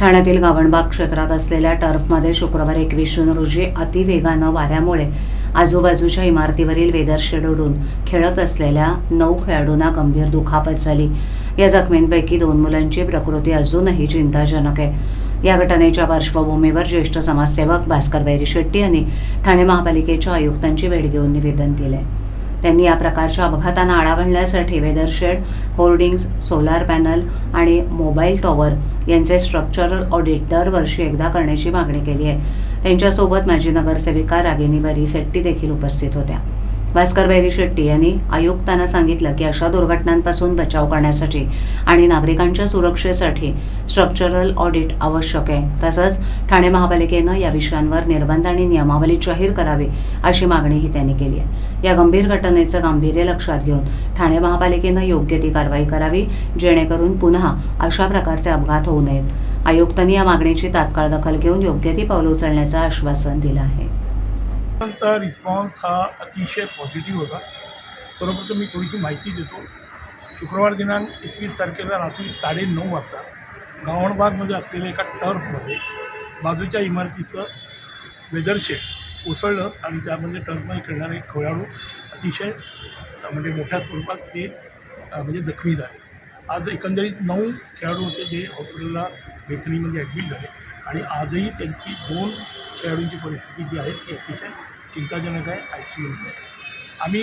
ठाण्यातील गावणबाग क्षेत्रात असलेल्या टर्फमध्ये शुक्रवार एकवीस जून रोजी अतिवेगानं वाऱ्यामुळे आजूबाजूच्या इमारतीवरील वेदरशेड उडून खेळत असलेल्या नऊ खेळाडूंना गंभीर दुखापत झाली. या जखमींपैकी दोन मुलांची प्रकृती अजूनही चिंताजनक आहे. या घटनेच्या पार्श्वभूमीवर ज्येष्ठ समाजसेवक भास्कर बैरी शेट्टी यांनी ठाणे महापालिकेच्या आयुक्तांची भेट घेऊन निवेदन दिले त्यांनी या प्रकारच्या अपघातांना आळा घालण्यासाठी weather shed hoardings solar panel आणि मोबाईल टॉवर यांचे स्ट्रक्चरल ऑडिट दरवर्षी एकदा करण्याची मागणी केली आहे. त्यांच्यासोबत माजी नगरसेविका रागिनी बरी शेट्टी देखील उपस्थित होत्या. भास्कर बैरी शेट्टी यांनी आयुक्तांना सांगितलं की अशा दुर्घटनांपासून बचाव करण्यासाठी आणि नागरिकांच्या सुरक्षेसाठी स्ट्रक्चरल ऑडिट आवश्यक आहे. तसंच ठाणे महापालिकेनं या विषयांवर निर्बंध आणि नियमावली जाहीर करावी अशी मागणीही त्यांनी केली आहे. या गंभीर घटनेचं गांभीर्य लक्षात घेऊन ठाणे महापालिकेनं योग्य ती कारवाई करावी जेणेकरून पुन्हा अशा प्रकारचे अपघात होऊ नयेत. आयुक्तांनी या मागणीची तात्काळ दखल घेऊन योग्य ती पावलं उचलण्याचं आश्वासन दिलं आहे. लोकांचा रिस्पॉन्स हा अतिशय पॉझिटिव्ह होता. सर्वप्रथम मी थोडीशी माहिती देतो. शुक्रवार दिनांक एकवीस तारखेला रात्री साडेनऊ वाजता गावणबागमध्ये असलेल्या एका टर्फमध्ये बाजूच्या इमारतीचं वेदरशेड कोसळलं आणि त्यामध्ये टर्फमध्ये खेळणारे खेळाडू अतिशय म्हणजे मोठ्या स्वरूपात ते म्हणजे जखमी झाले आज एकंदरीत नऊ खेळाडू होते जे हॉस्पिटलला वेथणीमध्ये ॲडमिट झाले आणि आजही त्यांची दोन खेळाडूंची परिस्थिती जी आहे ती अतिशय चिंताजनक आहे आय सी यूमध्ये आम्ही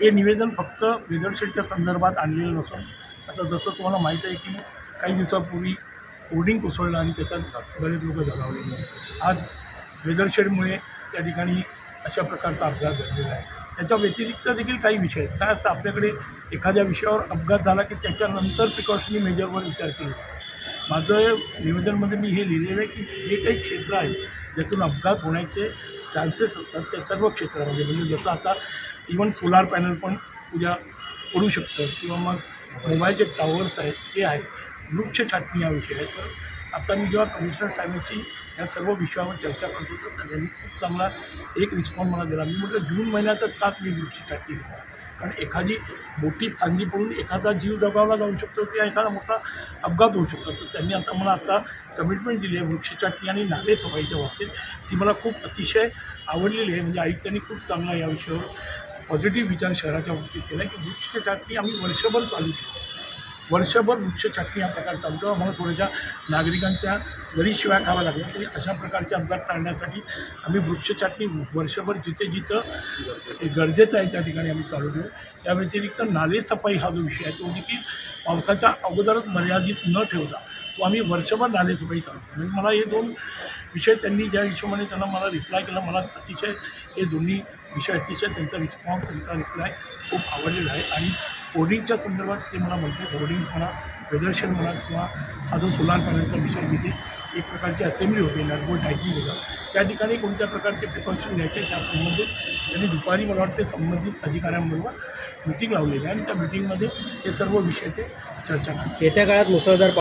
हे निवेदन फक्त वेदरशेडच्या संदर्भात आणलेलं नसून आता जसं तुम्हाला माहीत आहे की काही दिवसापूर्वी होर्डिंग कोसळलं आणि त्याच्यात बरेच लोक जगावलेले आज वेदरशेडमुळे त्या ठिकाणी अशा प्रकारचा अपघात घडलेला आहे. त्याच्या व्यतिरिक्त देखील काही विषय आहेत. काय असतं आपल्याकडे एखाद्या विषयावर अपघात झाला की त्याच्यानंतर प्रिकॉशनरी मेजरवर विचार केला. जातो माझं निवेदनमध्ये मी हे लिहिलेलं आहे की जे काही क्षेत्र आहे ज्यातून अपघात होण्याचे चान्सेस असतात त्या सर्व क्षेत्रामध्ये. म्हणजे जसं आता इवन सोलार पॅनल पण उद्या पडू शकतं किंवा मग मोबाईलचे टॉवर्स आहेत ते आहेत वृक्ष छाटणी हा विषय आहे तर आता मी जेव्हा कमिशनर साहेबांची या सर्व विषयावर चर्चा करतो तर त्यांनी खूप चांगला एक रिस्पॉन्स मला दिला. मी म्हटलं जून महिन्यातच का तुम्ही वृक्ष छाटणी कारण एखादी मोठी फांदी पडून एखादा जीव दबावला जाऊ शकतो किंवा एखादा मोठा अपघात होऊ शकतो. तर त्यांनी आता मला आता कमिटमेंट दिली आहे वृक्षछाटणी आणि नाले सफाईच्या बाबतीत. ती मला खूप अतिशय आवडलेली आहे. म्हणजे आयुक्तांनी खूप चांगला या विषयावर पॉझिटिव्ह विचार शहराच्या बाबतीत केला की वृक्षछाटणी आम्ही वर्षभर चालू केली वर्षभर वृक्षछाटणी हा प्रकार चालतो आम्हाला थोड्याशा नागरिकांच्या घरी शिवाय खावा लागला तरी अशा प्रकारचे अपघात टाळण्यासाठी आम्ही वृक्षछाटणी वर्षभर जिथे जिथं गरजेचं आहे त्या ठिकाणी आम्ही चालू ठेवू. त्या व्यतिरिक्त नाले सफाई हा जो विषय आहे तो देखील पावसाच्या अगोदरच मर्यादित न ठेवता तो आम्ही वर्षभर नाले सफाई चालू म्हणजे मला हे दोन विषय त्यांनी ज्या हिशोबाने त्यांना मला रिप्लाय केला मला अतिशय हे दोन्ही विषय अतिशय त्यांचा रिस्पॉन्स त्यांचा रिप्लाय खूप आवडलेला आहे. आणि होर्डिंगच्या संदर्भात ते मला म्हणते होर्डिंग्स म्हणा प्रदर्शन म्हणा किंवा अजून सोलार पॅनलचा विषय जिथे एक प्रकारची असेंब्ली होते नटबोल्ट टायपिंग होतं त्या ठिकाणी कोणत्या प्रकारचे प्रिकॉशन घ्यायचे त्या संबंधित त्यांनी दुपारी मला वाटते संबंधित अधिकाऱ्यांबरोबर मिटिंग लावलेली आहे आणि त्या मिटिंगमध्ये हे सर्व विषय ते चर्चा करतात येत्या काळात मुसळधार